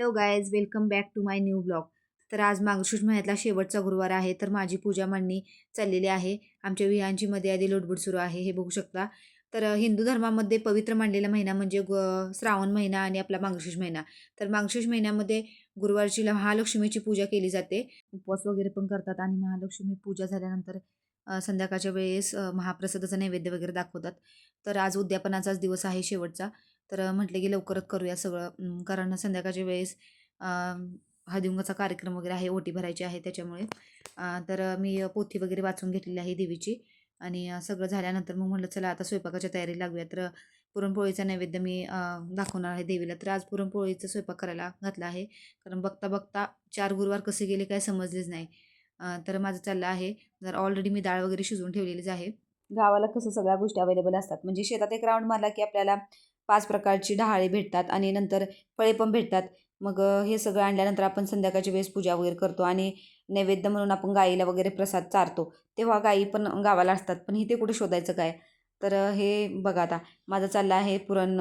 Hello guys welcome back to my new blog. तर आज मागशीश महिन्यातला शेवटचा गुरुवार आहे तर माझी पूजा मांडणी चाललेली आहे. आमच्या विहांची मध्ये आधी लोटबुट सुरू आहे हे बघू शकता. तर हिंदू धर्मामध्ये पवित्र मानलेला महिना म्हणजे ग श्रावण महिना आणि आपला मागशीश महिना. तर मागशीष महिन्यामध्ये गुरुवारची महालक्ष्मीची पूजा केली जाते. उपवास वगैरे पण करतात आणि महालक्ष्मी पूजा झाल्यानंतर संध्याकाळच्या वेळेस महाप्रसादाचा नैवेद्य वगैरे दाखवतात. तर आज उद्यापनाचाच दिवस आहे शेवटचा. तर म्हटलं की लवकरच करूया सगळं. कारण संध्याकाळच्या वेळेस अं, कार्यक्रम वगैरे आहे ओटी भरायची आहे त्याच्यामुळे. तर मी पोथी वगैरे वाचून घेतलेली आहे देवीची. आणि सगळं झाल्यानंतर मग म्हटलं चला आता स्वयंपाकाच्या तयारी लागूया. तर पुरणपोळीचा नैवेद्य मी दाखवणार आहे देवीला. तर आज पुरणपोळीचा स्वयंपाक करायला घातला आहे. कारण बघता बघता चार गुरुवार कसे गेले काय समजलेच नाही. तर माझं चाललं आहे. जर ऑलरेडी मी डाळ वगैरे शिजवून ठेवलेलीच आहे. गावाला कसं सगळ्या गोष्टी अवेलेबल असतात. म्हणजे शेतात एक राऊंड मारला की आपल्याला पाच प्रकारची डहाळे भेटतात आणि नंतर फळे पण भेटतात. मग हे सगळं आणल्यानंतर आपण संध्याकाळच्या वेळेस पूजा वगैरे करतो आणि नैवेद्य म्हणून आपण गाईला वगैरे प्रसाद चारतो. तेव्हा गाई पण गावाला असतात. पण इथे कुठे शोधायचं काय? तर हे बघा आता. माझं चाललं आहे पुरण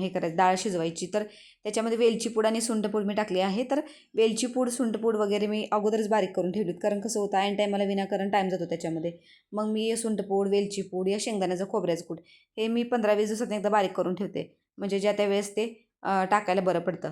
हे करायचं डाळ शिजवायची. तर त्याच्यामध्ये वेलची पूड आणि सुंठपूड मी टाकली आहे. तर वेलची पूड सुंठपूड वगैरे मी अगोदरच बारीक करून ठेवलीत. कारण कसं होतं ऐन टायमाला विनाकारण टाईम जातो त्याच्यामध्ये. मग मी सुंठपूड वेलची पूड या शेंगदाण्याचं खोबऱ्याचं कूट हे मी पंधरा वीस दिवसात एकदा बारीक करून ठेवते. म्हणजे ज्या त्या वेळेस ते टाकायला बरं पडतं.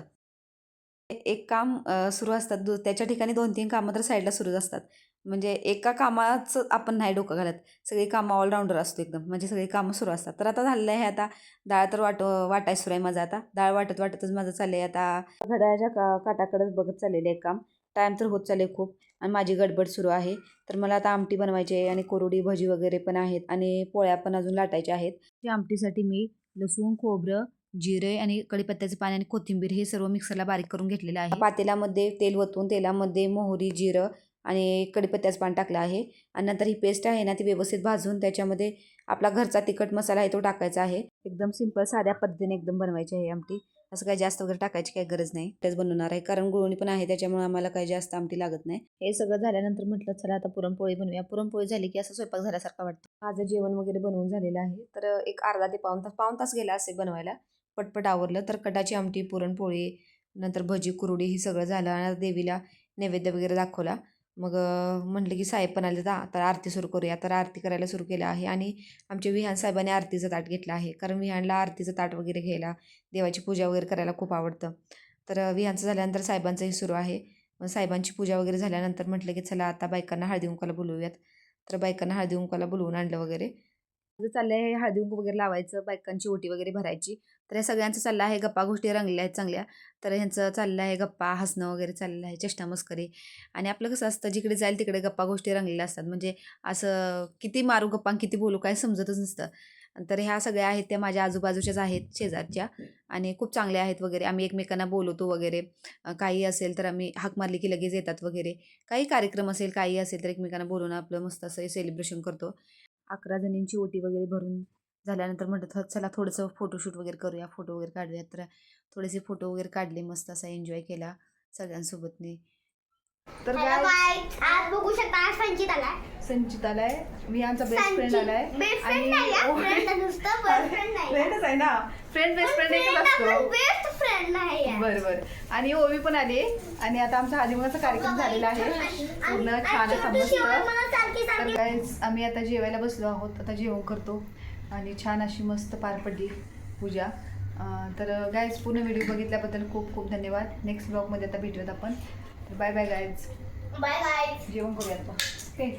एक काम सुरू असतात. दु त्याच्या ठिकाणी दोन तीन कामं तर साईडला सुरूच असतात. म्हणजे एका कामाचं आपण नाही डोकं घालत. सगळी कामं ऑलराऊंडर असतो एकदम. म्हणजे सगळी कामं सुरू असतात. तर आता झालेलं आहे आता. डाळ तर वाट वाटाय सुरू आहे माझं आता. डाळ वाटत वाटतच माझं चाललं आहे आता. घड्याच्या का काटाकडेच बघत चाललेलं आहे काम. टाईम तर होत चालले खूप. आणि माझी गडबड सुरू आहे. तर मला आता आमटी बनवायची आहे आणि कोरडी भजी वगैरे पण आहेत आणि पोळ्या पण अजून लाटायच्या आहेत. त्या आमटीसाठी मी लसूण खोबरं जिरे आणि कढीपत्त्याचं पाणी आणि कोथिंबीर हे सर्व मिक्सरला बारीक करून घेतलेलं आहे. पातेल्यामध्ये तेल वतून तेलामध्ये मोहरी जिरं आणि कढीपत्त्याचं पाणी टाकलं आहे. आणि नंतर ही पेस्ट आहे ना ती व्यवस्थित भाजून त्याच्यामध्ये आपला घरचा तिखट मसाला आहे तो टाकायचा आहे. एकदम सिंपल साध्या पद्धतीने एकदम बनवायची आहे आमटी. असं काही जास्त वगैरे टाकायची काही गरज नाही. तेच बनवणार आहे. कारण गुळवणी पण आहे त्याच्यामुळे आम्हाला काही जास्त आमटी लागत नाही. हे सगळं झाल्यानंतर म्हटलं चला आता पुरणपोळी बनवूया. पुरणपोळी झाली की असं स्वयंपाक झाल्यासारखं वाटतं. माझं जेवण वगैरे बनवून झालेलं आहे. तर एक अर्धा ते पाऊन तास पाऊन तास गेला असे बनवायला. पटपट आवरलं तर कटाची आमटी पुरणपोळी नंतर भजी कुरडी ही सगळं झालं आणि देवीला नैवेद्य वगैरे दाखवला. मग म्हटलं की साहेब पण आले तर तर आरती सुरू करूया. तर आरती करायला सुरू केलं आहे आणि आमच्या विहान साहेबांनी आरतीचं ताट घेतलं आहे. कारण विहानला आरतीचं ताट वगैरे घ्यायला देवाची पूजा वगैरे करायला खूप आवडतं. तर विहानचं झाल्यानंतर साहेबांचंही सुरू आहे. मग साहेबांची पूजा वगैरे झाल्यानंतर म्हटलं की चला आता बायकांना हळदी कुंकाला बोलवूयात. तर बायकांना हळदी कुंकाला बोलवून आणलं वगैरे. माझं चाललं आहे हळदी कुंकू वगैरे लावायचं बायकांची ओटी वगैरे भरायची. तर या सगळ्यांचं चाललं आहे गप्पा गोष्टी रंगल्या आहेत चांगल्या. तर ह्यांचं चाललं आहे गप्पा हसणं वगैरे चाललं आहे चेष्टा मस्करी. आणि आपलं कसं असतं जिकडे जाईल तिकडे गप्पा गोष्टी रंगलेल्या असतात. म्हणजे असं किती मारू गप्पा आणि किती बोलू काय समजतच नसतं. तर ह्या सगळ्या आहेत त्या माझ्या आजूबाजूच्याच आहेत शेजारच्या. आणि खूप चांगल्या आहेत वगैरे. आम्ही एकमेकांना बोलवतो वगैरे. काही असेल तर आम्ही हाक मारली की लगेच येतात वगैरे. काही कार्यक्रम असेल काही असेल तर एकमेकांना बोलवून आपलं मस्त असं सेलिब्रेशन करतो. अकरा जणींची ओटी वगैरे भरून झाल्यानंतर थो- चला थोडंसं फोटोशूट वगैरे करूया फोटो वगैरे काढूया. तर थोडेसे फोटो वगैरे काढले मस्त असा एन्जॉय केला सगळ्यांसोबतने. तर आज बघू शकता आज संचित आलाय संचित आलाय विहानचा बेस्ट फ्रेंड आलाय बेस्ट फ्रेंड आहे ना. फ्रेंड बेस्ट फ्रेंड एकच असतो. Best friend. बर बर. आणि ओवी पण आली. आणि आता आमचा हळदीमुखाचा कार्यक्रम झालेला आहे. पूर्ण छान असा मस्त तर आम्ही आता जेवायला बसलो आहोत. आता जेवण करतो. आणि छान अशी मस्त पार पडली पूजा. तर गायज पूर्ण व्हिडिओ बघितल्याबद्दल खूप खूप धन्यवाद. नेक्स्ट ब्लॉगमध्ये आता भेटूयात आपण. तर bye bye guys bye guys जेवण करूयात ओके